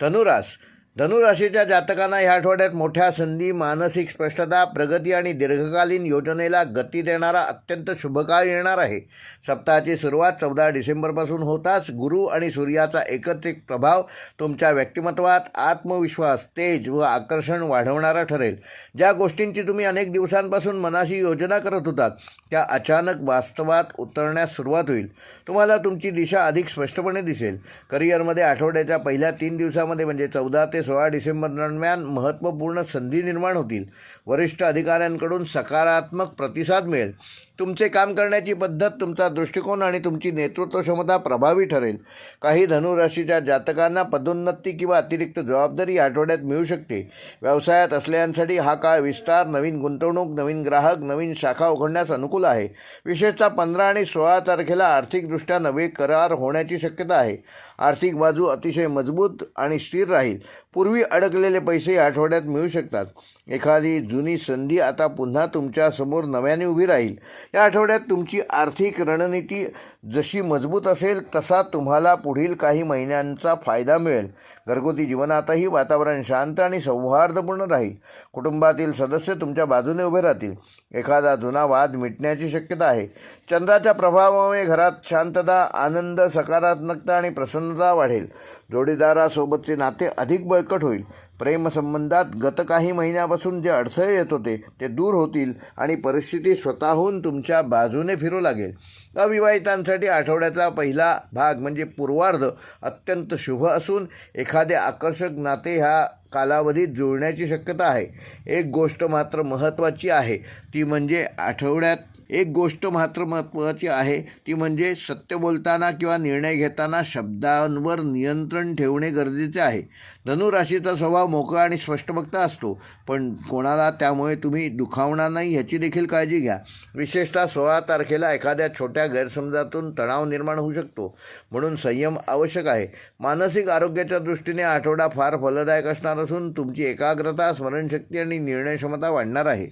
धनुरास धनुराशीच्या जातकांना ह्या आठवड्यात मोठ्या संधी मानसिक स्पष्टता प्रगती आणि दीर्घकालीन योजनेला गती देणारा अत्यंत शुभकाळ येणार आहे. सप्ताहाची सुरुवात चौदा डिसेंबरपासून होताच गुरु आणि सूर्याचा एकत्रित प्रभाव तुमच्या व्यक्तिमत्वात आत्मविश्वास तेज व आकर्षण वाढवणारा ठरेल. ज्या गोष्टींची तुम्ही अनेक दिवसांपासून मनाशी योजना करत होतात त्या अचानक वास्तवात उतरण्यास सुरुवात होईल. तुम्हाला तुमची दिशा अधिक स्पष्टपणे दिसेल. करिअरमध्ये आठवड्याच्या पहिल्या तीन दिवसामध्ये म्हणजे चौदा ते सोळा डिसेंबर दरम्यान महत्त्वपूर्ण संधी निर्माण होतील. वरिष्ठ अधिकाऱ्यांकडून सकारात्मक प्रतिसाद मिळेल. तुमचे काम करण्याची पद्धत तुमचा दृष्टिकोन आणि तुमची नेतृत्व क्षमता प्रभावी ठरेल. काही धनुराशीच्या जातकांना पदोन्नती किंवा अतिरिक्त जबाबदारी आठवड्यात मिळू शकते. व्यवसायात असलेल्यांसाठी हा काळ विस्तार नवीन गुंतवणूक नवीन ग्राहक नवीन शाखा उघडण्यास अनुकूल आहे. विशेषतः पंधरा आणि सोळा तारखेला आर्थिकदृष्ट्या नवे करार होण्याची शक्यता आहे. आर्थिक बाजू अतिशय मजबूत आणि स्थिर राहील. पूर्वी अडकलेले पैसे आठवड्यात मिळू शकतात. एखादी जुनी संधी आता पुन्हा तुमच्यासमोर नव्याने उभी राहील. या आठवड्यात तुमची आर्थिक रणनीती जशी मजबूत असेल तसा तुम्हाला पुढील काही महिन्यांचा फायदा मिळेल. घरगुती जीवनातही वातावरण शांत आणि सौहार्दपूर्ण राहील. कुटुंबातील सदस्य तुमच्या बाजूने उभे राहतील. एखादा जुना वाद मिटण्याची शक्यता आहे. चंद्राच्या प्रभावामुळे घरात शांतता आनंद सकारात्मकता आणि प्रसन्नता वाढेल. जोडीदारासोबतचे नाते अधिक बळकट होईल. प्रेमसंबंधात गत काही महिन्यापासून जे अडथळे येत होते ते दूर होतील आणि परिस्थिती स्वतःहून तुमच्या बाजूने फिरू लागेल. अविवाहितांसाठी आठवड्याचा पहिला भाग म्हणजे पूर्वार्ध अत्यंत शुभ असून एखादे आकर्षक नाते ह्या कालावधीत जुळण्याची शक्यता आहे. एक गोष्ट मात्र महत्त्वाची आहे ती म्हणजे आठवड्यात एक गोष्ट मात्र महत्त्वाची आहे ती म्हणजे सत्य बोलताना किंवा निर्णय घेताना शब्दांवर नियंत्रण ठेवणे गरजेचे आहे. धनुराशीचा स्वभाव मोकळा आणि स्पष्टभक्ता असतो पण कोणाला त्यामुळे तुम्ही दुखावणार नाही ह्याची देखील काळजी घ्या. विशेषतः सोळा तारखेला एखाद्या छोट्या गैरसमजातून तणाव निर्माण होऊ शकतो म्हणून संयम आवश्यक आहे. मानसिक आरोग्याच्या दृष्टीने आठवडा फार फलदायक असणार असून तुमची एकाग्रता स्मरणशक्ती आणि निर्णय क्षमता वाढणार आहे.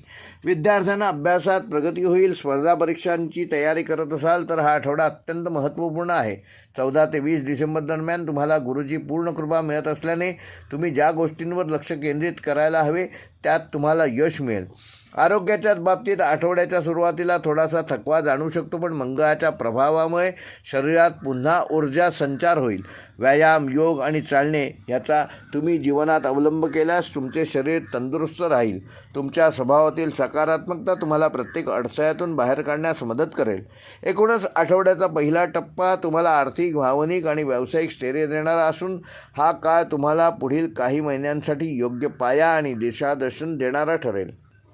विद्यार्थ्यांना अभ्यासात प्रगती होईल स्पर्धा परीक्षांची तयारी करत असाल तर हा आठवडा अत्यंत महत्त्वपूर्ण आहे. चौदा ते वीस डिसेंबर दरम्यान तुम्हाला गुरुची पूर्ण कृपा मिळत असल्याने तुम्ही ज्या गोष्टींवर लक्ष केंद्रित करायला हवे त्यात तुम्हाला यश मिळेल. आरोग्याच्याच बाबतीत आठवड्याच्या सुरुवातीला थोडासा थकवा जाणू शकतो पण मंगळाच्या प्रभावामुळे शरीरात पुन्हा ऊर्जा संचार होईल. व्यायाम योग आणि चालणे याचा तुम्ही जीवनात अवलंब केल्यास तुमचे शरीर तंदुरुस्त राहील. तुमच्या स्वभावातील सकारात्मकता तुम्हाला प्रत्येक अडथळ्यातून बाहेर काढण्यास मदत करेल. एकूणच आठवड्याचा पहिला टप्पा तुम्हाला आर्थिक भावनिक आणि व्यावसायिक स्थैर्य देणारा असून हा काळ तुम्हाला पुढील काही महिन्यांसाठी योग्य पाया आणि दर्शन देणारा ठरेल.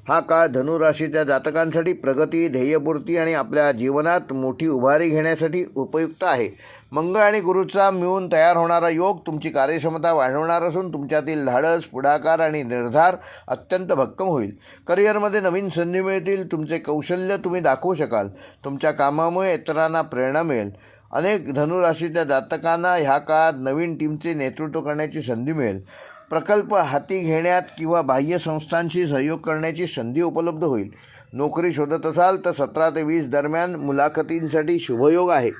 हा काळ धनुराशीच्या जातकांसाठी प्रगती ध्येयपूर्ती आणि आपल्या जीवनात मोठी उभारी घेण्यासाठी उपयुक्त आहे. मंगळ आणि गुरुचा मिळून तयार होणारा योग तुमची कार्यक्षमता वाढवणार असून तुमच्यातील धाडस पुढाकार आणि निर्धार अत्यंत भक्कम होईल. करिअरमध्ये नवीन संधी मिळतील तुमचे कौशल्य तुम्ही दाखवू शकाल तुमच्या कामामुळे इतरांना प्रेरणा मिळेल. अनेक धनुराशीच्या जातकांना ह्या काळात नवीन टीमचे नेतृत्व करण्याची संधी मिळेल. प्रकल्प हाती घेण्यात किंवा बाह्य संस्थांशी सहयोग करण्याची संधी उपलब्ध होईल. नोकरी शोधत असाल तर सतरा ते वीस दरम्यान मुलाखतींसाठी शुभयोग आहे.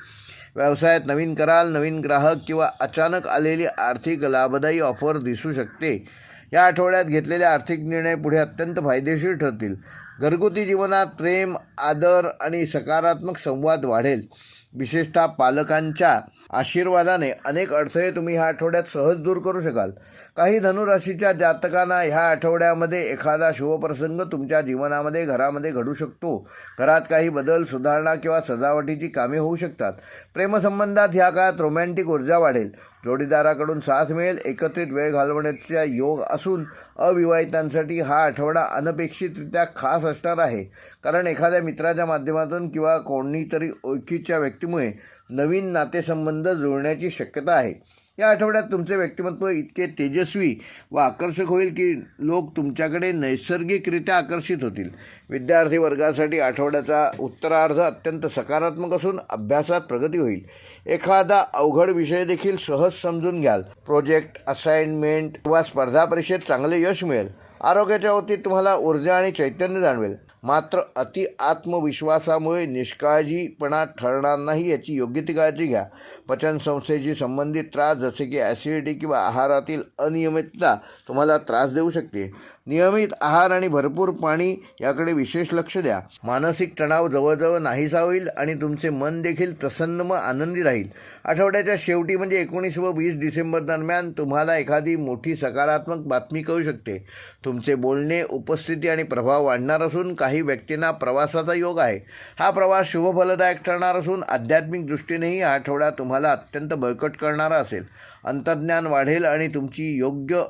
व्यवसायात नवीन कराल नवीन ग्राहक किंवा अचानक आलेली आर्थिक लाभदायी ऑफर दिसू शकते. या आठवड्यात घेतलेले आर्थिक निर्णय पुढे अत्यंत फायदेशीर ठरतील. घरगुती जीवनात प्रेम आदर आणि सकारात्मक संवाद वाढेल. विशेषतः पालकांच्या आशीर्वादाने अनेक अडथळे तुम्ही ह्या आठवड्यात सहज दूर करू शकाल. काही धनुराशीच्या जातकांना ह्या आठवड्यामध्ये एखादा शुभप्रसंग तुमच्या जीवनामध्ये घरामध्ये घडू शकतो. घरात काही बदल सुधारणा किंवा सजावटीची कामे होऊ शकतात. प्रेमसंबंधात ह्या काळात रोमॅन्टिक ऊर्जा वाढेल. जोडीदाराकडून साथ मिळेल. एकत्रित वेळ घालवण्याचा योग असून अविवाहितांसाठी हा आठवडा अनपेक्षितरित्या खास असणार आहे. कारण एखाद्या मित्राच्या माध्यमातून किंवा कोणीतरी ओळखीच्या व्यक्तीमुळे नवीन नातेसंबंध जुळण्याची शक्यता आहे. या आठवड्यात तुमचे व्यक्तिमत्व इतके तेजस्वी व आकर्षक होईल की लोक तुमच्याकडे नैसर्गिकरित्या आकर्षित होतील. विद्यार्थी वर्गासाठी आठवड्याचा उत्तरार्ध अत्यंत सकारात्मक असून अभ्यासात प्रगती होईल. एखादा अवघड विषय देखील सहज समजून घ्याल. प्रोजेक्ट असाइनमेंट किंवा स्पर्धा परीक्षेत चांगले यश मिळेल. आरोग्याच्या बाबतीत तुम्हाला ऊर्जा आणि चैतन्य जाणवेल. मात्र अति आत्मविश्वासामुळे निष्काळजीपणा ठरणार नाही याची योग्य ती काळजी घ्या. पचनसंस्थेशी संबंधित त्रास जसे की ॲसिडिटी किंवा आहारातील अनियमितता तुम्हाला त्रास देऊ शकते. नियमित आहार आणि भरपूर पाणी याकडे विशेष लक्ष द्या. मानसिक तणाव जवळजवळ नाहीसा होईल आणि तुमचे मन देखील प्रसन्न व आनंदी राहील. आठवड्याच्या शेवटी म्हणजे एकोणीस व वीस डिसेंबर दरम्यान तुम्हाला एखादी मोठी सकारात्मक बातमी कळू शकते. तुमचे बोलणे उपस्थिती आणि प्रभाव वाढणार असून काही व्यक्तींना प्रवासाचा योग आहे. हा प्रवास शुभफलदायक ठरणार असून आध्यात्मिक दृष्टीनेही हा आठवडा तुम्हाला अत्यंत बळकट करणारा असेल. अंतर्ज्ञान वाढेल आणि तुमची योग्य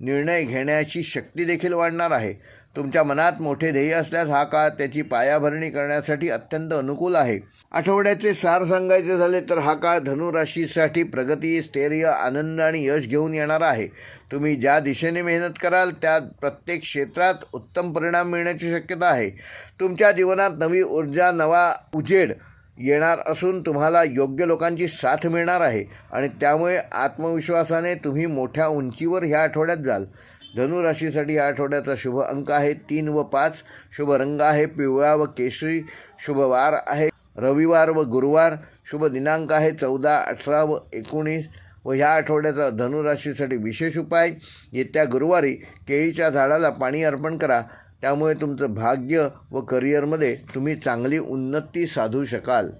निर्णय घेण्याची शक्ती देखील वाढणार आहे. तुमच्या मनात मोठे ध्येय असल्यास हा काळ त्याची पायाभरणी करण्यासाठी अत्यंत अनुकूल आहे. आठवड्याचे सार सांगायचे झाले तर हा काळ धनुराशीसाठी प्रगती स्थैर्य आनंद आणि यश घेऊन येणार आहे. तुम्ही ज्या दिशेने मेहनत कराल त्या प्रत्येक क्षेत्रात उत्तम परिणाम मिळण्याची शक्यता आहे. तुमच्या जीवनात नवी ऊर्जा नवा उजेड येणार असून तुम्हाला योग्य लोकांची साथ मिळणार आहे आणि त्यामुळे आत्मविश्वासाने तुम्ही मोठ्या उंचीवर ह्या आठवड्यात जाल. धनुराशीसाठी या आठवड्याचा शुभ अंक आहे तीन व पाच. शुभ रंग आहे पिवळा व केशरी. शुभ वार आहे रविवार व गुरुवार. शुभ दिनांक आहे चौदा अठरा व एकोणीस. व ह्या आठवड्याचा धनुराशीसाठी विशेष उपाय येत्या गुरुवारी केळीच्या झाडाला पाणी अर्पण करा. त्यामुळे तुमचं भाग्य व करिअरमध्ये तुम्ही चांगली उन्नती साधू शकाल.